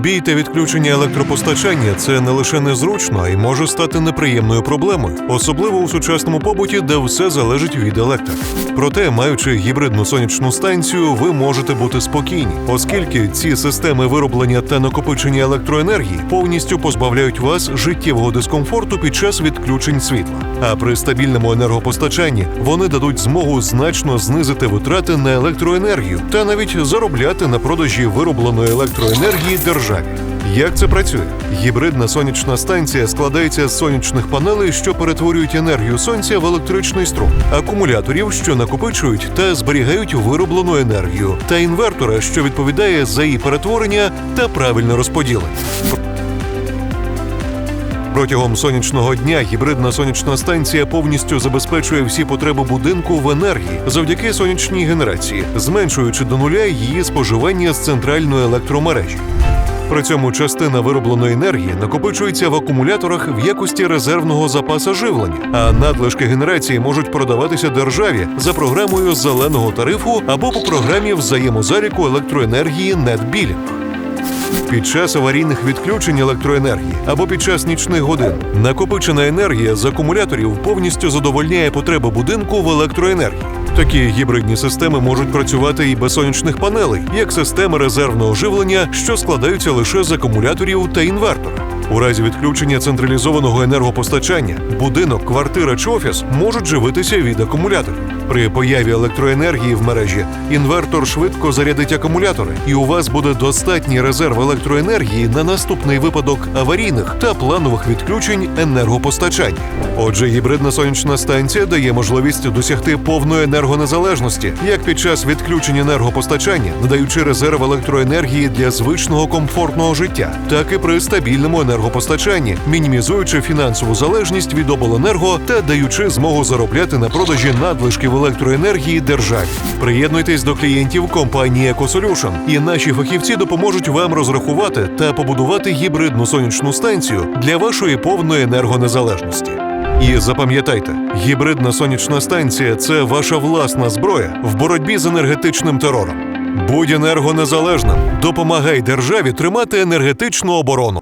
Збій та відключення електропостачання це не лише незручно, а й може стати неприємною проблемою, особливо у сучасному побуті, де все залежить від електрики. Проте, маючи гібридну сонячну станцію, ви можете бути спокійні, оскільки ці системи вироблення та накопичення електроенергії повністю позбавляють вас життєвого дискомфорту під час відключень світла. А при стабільному енергопостачанні вони дадуть змогу значно знизити витрати на електроенергію та навіть заробляти на продажі виробленої електроенергії державі. Як це працює? Гібридна сонячна станція складається з сонячних панелей, що перетворюють енергію сонця в електричний струм, акумуляторів, що накопичують та зберігають вироблену енергію, та інвертора, що відповідає за її перетворення та правильне розподілення. Протягом сонячного дня гібридна сонячна станція повністю забезпечує всі потреби будинку в енергії завдяки сонячній генерації, зменшуючи до нуля її споживання з центральної електромережі. При цьому частина виробленої енергії накопичується в акумуляторах в якості резервного запаса живлення, а надлишки генерації можуть продаватися державі за програмою зеленого тарифу або по програмі взаємозаліку електроенергії NetBilling. Під час аварійних відключень електроенергії або під час нічних годин накопичена енергія з акумуляторів повністю задовольняє потреби будинку в електроенергії. Такі гібридні системи можуть працювати і без сонячних панелей, як системи резервного живлення, що складаються лише з акумуляторів та інвертора. У разі відключення централізованого енергопостачання будинок, квартира чи офіс можуть живитися від акумуляторів. При появі електроенергії в мережі інвертор швидко зарядить акумулятори, і у вас буде достатній резерв електроенергії на наступний випадок аварійних та планових відключень енергопостачання. Отже, гібридна сонячна станція дає можливість досягти повної енергонезалежності, як під час відключення енергопостачання, надаючи резерв електроенергії для звичного комфортного життя, так і при стабільному енергопостачанні, мінімізуючи фінансову залежність від обленерго та даючи змогу заробляти на продажі надлишків електроенергії державі. Приєднуйтесь до клієнтів компанії EcoSolution, і наші фахівці допоможуть вам розрахувати та побудувати гібридну сонячну станцію для вашої повної енергонезалежності. І запам'ятайте, гібридна сонячна станція це ваша власна зброя в боротьбі з енергетичним терором. Будь енергонезалежним, допомагай державі тримати енергетичну оборону.